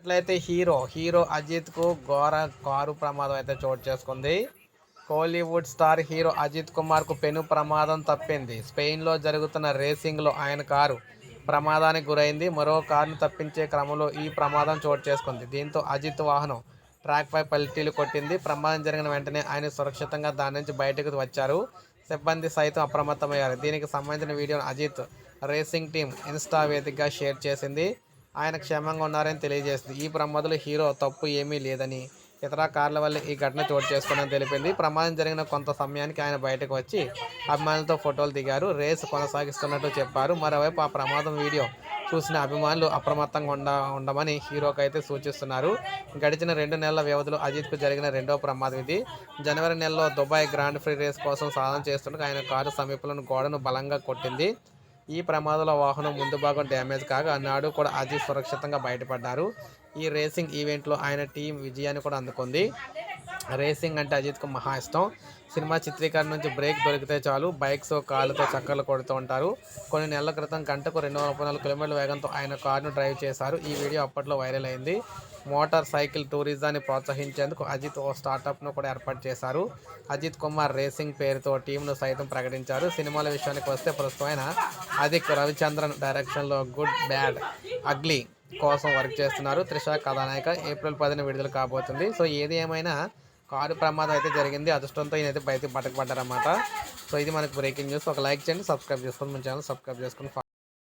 అట్లయితే hero hero అజిత్కు ఘోర car ప్రమాదం అయితే చోటు చేసుకుంది. కోలీవుడ్ స్టార్ హీరో అజిత్ కుమార్కు పెను ప్రమాదం తప్పింది. స్పెయిన్లో జరుగుతున్న రేసింగ్లో ఆయన కారు ప్రమాదానికి గురైంది. మరో కారును తప్పించే క్రమంలో ఈ ప్రమాదం చోటు చేసుకుంది. దీంతో అజిత్ వాహనం ట్రాక్ పై పల్టీలు కొట్టింది. ప్రమాదం జరిగిన వెంటనే ఆయన సురక్షితంగా దాని నుంచి బయటకు వచ్చారు. సిబ్బంది సైతం అప్రమత్తమయ్యారు. దీనికి సంబంధించిన వీడియోను అజిత్ రేసింగ్ టీం ఇన్స్టా వేదికగా షేర్ చేసింది. ఆయన క్షేమంగా ఉన్నారని తెలియజేసింది ఈ ప్రమాదంలో హీరో తప్పు ఏమీ లేదని ఇతర కార్ల వల్ల ఈ ఘటన చోటు చేసుకుందని తెలిపింది. ప్రమాదం జరిగిన కొంత సమయానికి ఆయన బయటకు వచ్చి అభిమానులతో ఫోటోలు దిగారు. రేసు కొనసాగిస్తున్నట్టు చెప్పారు. మరోవైపు ఆ ప్రమాదం వీడియో చూసిన అభిమానులు అప్రమత్తంగా ఉండ ఉండమని హీరోకి అయితే సూచిస్తున్నారు. గడిచిన రెండు నెలల వ్యవధిలో అజిత్కు జరిగిన రెండవ ప్రమాదం ఇది. జనవరి నెలలో దుబాయ్ గ్రాండ్ ఫ్రీ రేస్ కోసం సాధన చేస్తుండగా ఆయన కారు సమీపంలోని గోడను బలంగా కొట్టింది. ఈ ప్రమాదంలో వాహనం ముందు భాగం డ్యామేజ్ కాగా నాడు కూడా అజీ సురక్షితంగా బయటపడ్డారు. ఈ రేసింగ్ ఈవెంట్లో ఆయన టీం విజయాన్ని కూడా అందుకుంది. రేసింగ్ అంటే అజిత్కు మహా ఇష్టం. సినిమా చిత్రీకరణ నుంచి బ్రేక్ దొరికితే చాలు. బైక్స్ కాళ్ళతో చక్కర్లు కొడుతూ ఉంటారు. కొన్ని నెలల క్రితం గంటకు రెండు వందల ముప్పై నాలుగు కిలోమీటర్ల వేగంతో ఆయన కారును డ్రైవ్ చేశారు. ఈ వీడియో అప్పట్లో వైరల్ అయింది. మోటార్ సైకిల్ టూరిజాన్ని ప్రోత్సహించేందుకు అజిత్ ఓ స్టార్టప్ను కూడా ఏర్పాటు చేశారు. అజిత్ కుమార్ రేసింగ్ పేరుతో టీంను సైతం ప్రకటించారు. సినిమాల విషయానికి వస్తే ప్రస్తుతమైన అధిక్ రవిచంద్రన్ డైరెక్షన్లో గుడ్ బ్యాడ్ అగ్లీ కోసం వర్క్ చేస్తున్నారు. త్రిష కథానాయక ఏప్రిల్ పదిన విడుదల కాబోతుంది. సో ఏది ఏమైనా కారు ప్రమాదం అయితే జరిగింది. అదృష్టంతో ఈయన అయితే బయటకు పట్టకపడ్డారన్నమాట. సో ఇది మనకు బ్రేకింగ్ న్యూస్ ఒక లైక్ చేయండి సబ్స్క్రైబ్ చేసుకోండి. మన ఛానల్ సబ్స్క్రైబ్ చేసుకుని